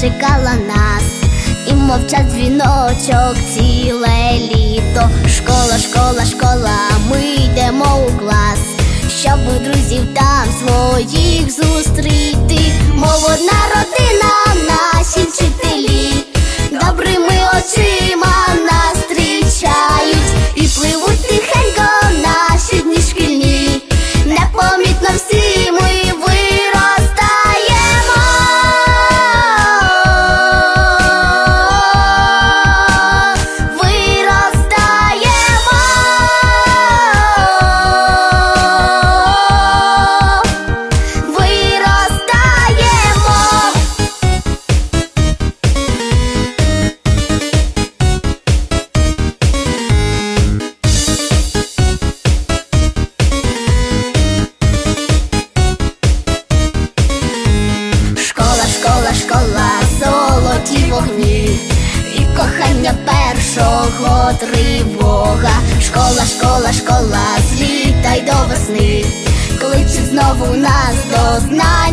чекала нас, і мовчать дзвіночок ціле літо. Школа, школа, школа, ми йдемо у клас, щоб друзів там своїх зустріти, мов одна. Вогні, і кохання першого тривога. Школа, школа, школа, з до весни, кличе знову нас до знань.